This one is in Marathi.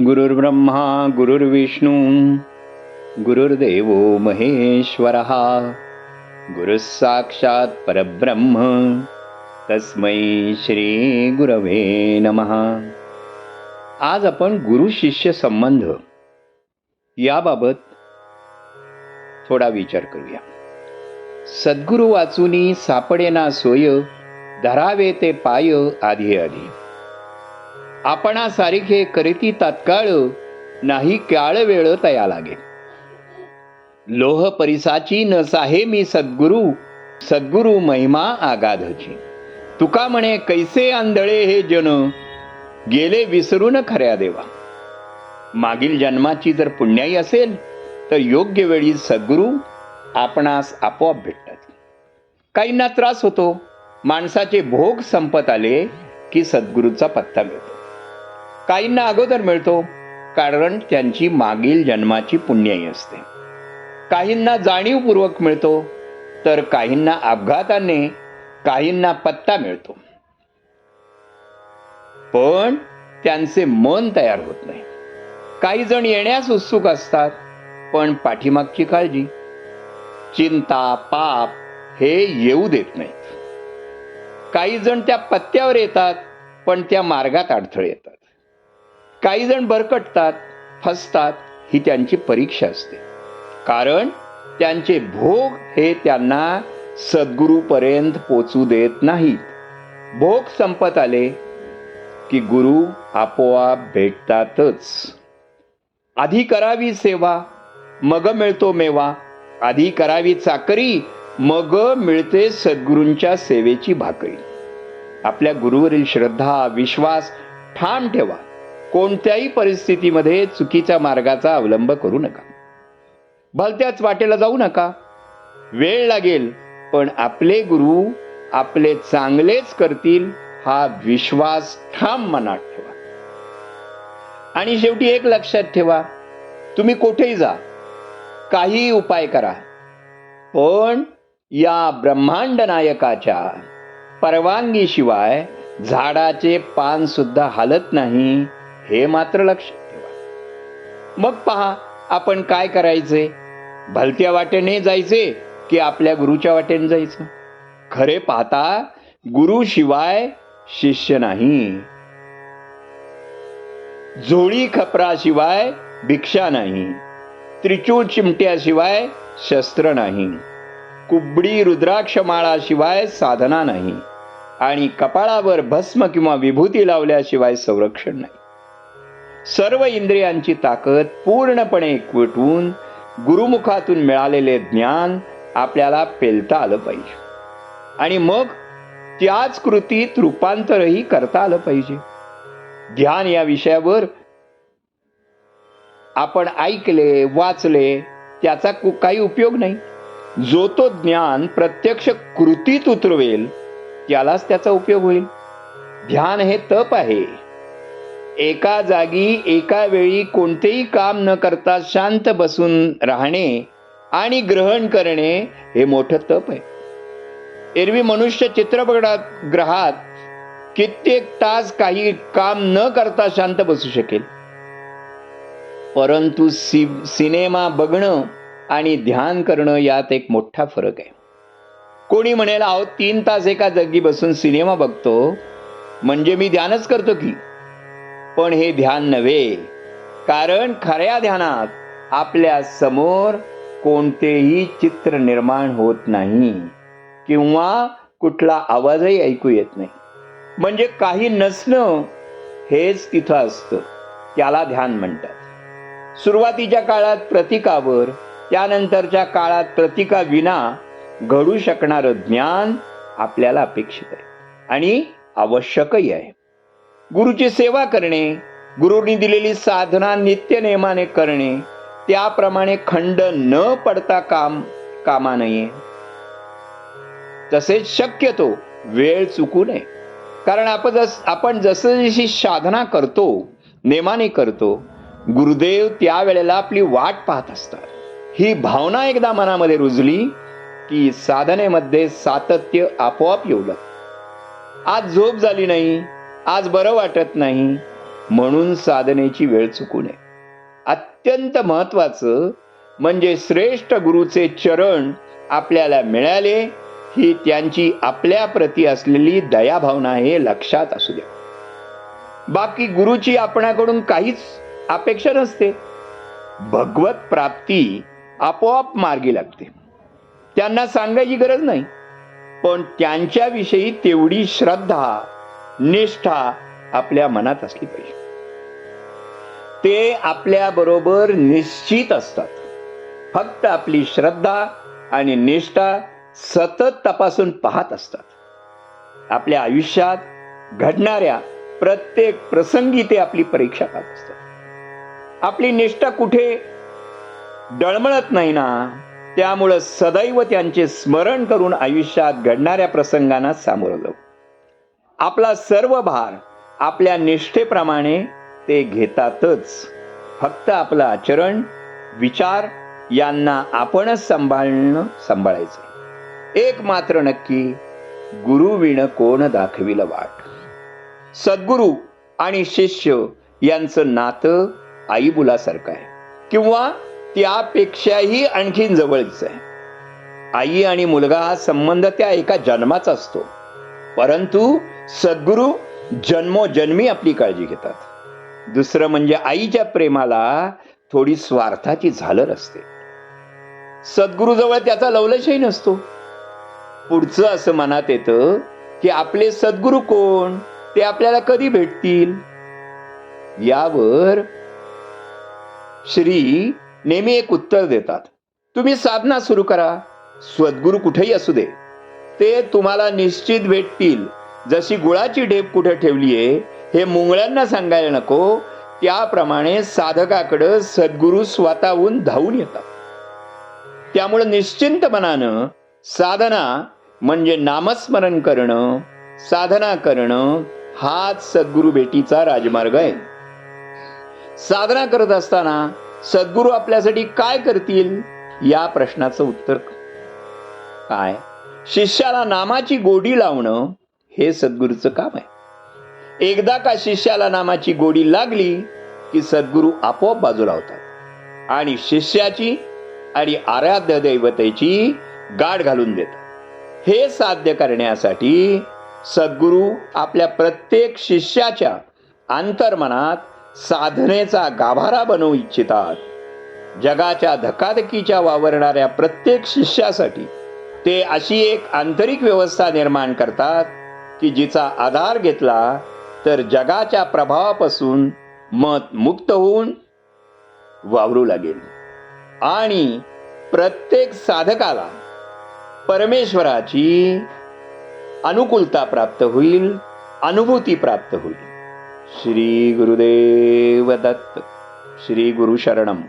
गुरुर्ब्रह्मा गुरुर्विष्णू गुरुर्देव महेश्वरः गुरुः साक्षात परब्रह्म तस्मै श्री गुरवे नमः. आज आपण गुरु शिष्य संबंध याबाबत थोडा विचार करूया. सद्गुरु वाचूनी सापडेना सोय धरावे ते पाय आधी आधी. आपणासारिखे करीती तात्काळ नाही काळ वेळ तया लागे. लोह परिसाची न साहे मी सद्गुरु सद्गुरु महिमा आगाधची. तुका म्हणे कैसे आंधळे हे जन? गेले विसरून खऱ्या देवा. मागील जन्माची जर पुण्याई असेल तर योग्य वेळी सद्गुरु आपणास आपोआप भेटतात. काहींना त्रास होतो. माणसाचे भोग संपत आले की सद्गुरूचा पत्ता मिळतो. काहींना अगोदर मिळतो कारण त्यांची मागील जन्माची पुण्याई असते. काहींना जाणीवपूर्वक मिळतो तर काहींना अपघाताने काहींना पत्ता मिळतो. पण त्यांचे मन तयार होत नाही. काही जण येण्यास उत्सुक असतात पण पाठीमागची काळजी चिंता पाप हे येऊ देत नाहीत. काही जण त्या पत्त्यावर येतात पण त्या मार्गात अडथळे येतात. काही जण भरकटतात फसतात ही त्यांची परीक्षा असते. कारण त्यांचे भोग हे त्यांना सद्गुरूपर्यंत पोचू देत नाहीत. भोग संपत आले की गुरु आपोआप भेटतातच. आधी करावी सेवा मग मिळतो मेवा. आधी करावी चाकरी मग मिळते सद्गुरूंच्या सेवेची भाकरी. आपल्या गुरुवरील श्रद्धा विश्वास ठाम ठेवा. कोणत्याही परिस्थितीमध्ये चुकीच्या मार्गाचा अवलंब करू नका. भलत्याच वाटेला जाऊ नका. वेळ लागेल पण आपले गुरु आपले चांगलेच करतील हा विश्वास ठाम मनात ठेवा. आणि शेवटी एक लक्षात ठेवा तुम्ही कुठेही जा काही उपाय करा. पण या ब्रह्मांड नायकाच्या परवानगीशिवाय झाडाचे पान सुद्धा हालत नाही हे मात्र लक्षात ठेवा. मग पहा आपण काय करायचे? भलत्या वाटेने जायचे की आपल्या गुरुच्या वाटेने जायचं? खरे पाहता गुरु शिवाय शिष्य नाही. झोळी खपराशिवाय भिक्षा नाही. त्रिचूळ चिमट्याशिवाय शस्त्र नाही. कुबडी रुद्राक्ष माळाशिवाय साधना नाही. आणि कपाळावर भस्म किंवा विभूती लावल्याशिवाय संरक्षण नाही. सर्व इंद्रियांची ताकद पूर्णपणे एकवटून गुरुमुखातून मिळालेले ज्ञान आपल्याला पेलता आलं पाहिजे. आणि मग त्याच कृतीत रूपांतरही करता आलं पाहिजे. ध्यान या विषयावर आपण ऐकले वाचले त्याचा कु- काही उपयोग नाही. जो तो ज्ञान प्रत्यक्ष कृतीत उतरवेल त्यालाच त्याचा उपयोग होईल. ध्यान हे तप आहे. एका जागी एका वेळी कोणतेही काम न करता शांत बसून राहणे आणि ग्रहण करणे हे मोठं तप आहे. एरवी मनुष्य चित्रपटात ग्रहात कित्येक तास काही काम न करता शांत बसू शकेल. परंतु सि सिनेमा बघणं आणि ध्यान करणं यात एक मोठा फरक आहे. कोणी म्हणेल अहो तीन तास एका जागी बसून सिनेमा बघतो म्हणजे मी ध्यानच करतो की? पण हे ध्यान नव्हे. कारण खऱ्या ध्यानात आपल्यासमोर कोणतेही चित्र निर्माण होत नाही किंवा कुठला आवाजही ऐकू येत नाही. म्हणजे काही नसणं हेच तिथं असतं. त्याला ध्यान म्हणतात. सुरुवातीच्या काळात प्रतिकावर त्यानंतरच्या काळात प्रतिका विना घडू शकणारं ज्ञान आपल्याला अपेक्षित आहे आणि आवश्यकही आहे. गुरुची सेवा करणे गुरुनी दिलेली साधना नित्य नेमाने करणे त्याप्रमाणे खंड न पडता काम कामा नये तसेच शक्यतो वेळ चुकू नये. कारण आपण जस आपण जसं जशी साधना करतो नेमाने करतो गुरुदेव त्यावेळेला आपली वाट पाहत असतात. ही भावना एकदा मनामध्ये रुजली की साधनेमध्ये सातत्य आपोआप येऊ लागतं. आज झोप झाली नाही आज बरं वाटत नाही. म्हणून साधनेची वेळ चुकू नये. अत्यंत महत्वाचं म्हणजे श्रेष्ठ गुरुचे चरण आपल्याला मिळाले ही त्यांची आपल्या प्रती असलेली दयाभावना हे लक्षात असू द्या. बाकी गुरुची आपणाकडून काहीच अपेक्षा नसते. भगवत प्राप्ती आपोआप मार्गी लागते. त्यांना सांगायची गरज नाही. पण त्यांच्याविषयी तेवढी श्रद्धा निष्ठा आपल्या मनात असली पाहिजे. ते आपल्या बरोबर निश्चित असतात. फक्त आपली श्रद्धा आणि निष्ठा सतत तपासून पाहत असतात. आपल्या आयुष्यात घडणाऱ्या प्रत्येक प्रसंगी ते आपली परीक्षा पाहत असतात. आपली निष्ठा कुठे डळमळत नाही ना? त्यामुळं सदैव त्यांचे स्मरण करून आयुष्यात घडणाऱ्या प्रसंगांना सामोरं जाऊ. आपला सर्व भार आपल्या निष्ठेप्रमाणे ते घेतातच. फक्त आपलं आचरण विचार यांना आपणच सांभाळणं सांभाळायचं. एक मात्र नक्की गुरु विण कोण दाखविलं वाट? सद्गुरू आणि शिष्य यांचं नातं आईबुलासारखं आहे. किंवा त्यापेक्षाही आणखीन जवळच आहे. आई आणि मुलगा हा संबंध त्या एका जन्माचा असतो. परंतु सद्गुरू जन्मोजन्मी आपली काळजी घेतात. दुसरं म्हणजे आईच्या प्रेमाला थोडी स्वार्थाची झालर असते. सद्गुरूजवळ त्याचा लवलशही नसतो. पुढचं असं मनात येतं की आपले सद्गुरू कोण? ते आपल्याला कधी भेटतील? यावर श्री नेहमी एक उत्तर देतात. तुम्ही साधना सुरू करा. सद्गुरू कुठेही असू दे. ते तुम्हाला निश्चित भेटतील. जशी गुळाची ढेप कुठे ठेवलीये हे मुंगळ्यांना सांगायला नको. त्याप्रमाणे साधकाकडं सद्गुरू स्वतःहून धावून येतात. त्यामुळे निश्चिंत मनानं साधना म्हणजे नामस्मरण करणं साधना करणं हाच सद्गुरु भेटीचा राजमार्ग आहे. साधना करत असताना सद्गुरू आपल्यासाठी काय करतील? या प्रश्नाचं उत्तर काय? शिष्याला नामाची गोडी लावणं हे सद्गुरूचं काम आहे. एकदा का शिष्याला नामाची गोडी लागली की सद्गुरू आपोआप बाजूला होतात. आणि शिष्याची आणि आराध्य दैवतेची गाठ घालून देतात. हे साध्य करण्यासाठी सद्गुरू आपल्या प्रत्येक शिष्याच्या अंतर्मनात साधनेचा गाभारा बनवू इच्छितात. जगाच्या धकाधकीच्या वावरणाऱ्या प्रत्येक शिष्यासाठी ते अशी एक आंतरिक व्यवस्था निर्माण करतात की जिचा आधार घेतला तर जगाच्या प्रभावापासून मत मुक्त होऊन वावरू लागेल. आणि प्रत्येक साधकाला परमेश्वराची अनुकूलता प्राप्त होईल अनुभूती प्राप्त होईल. श्री गुरुदेव दत्त श्री गुरु शरणम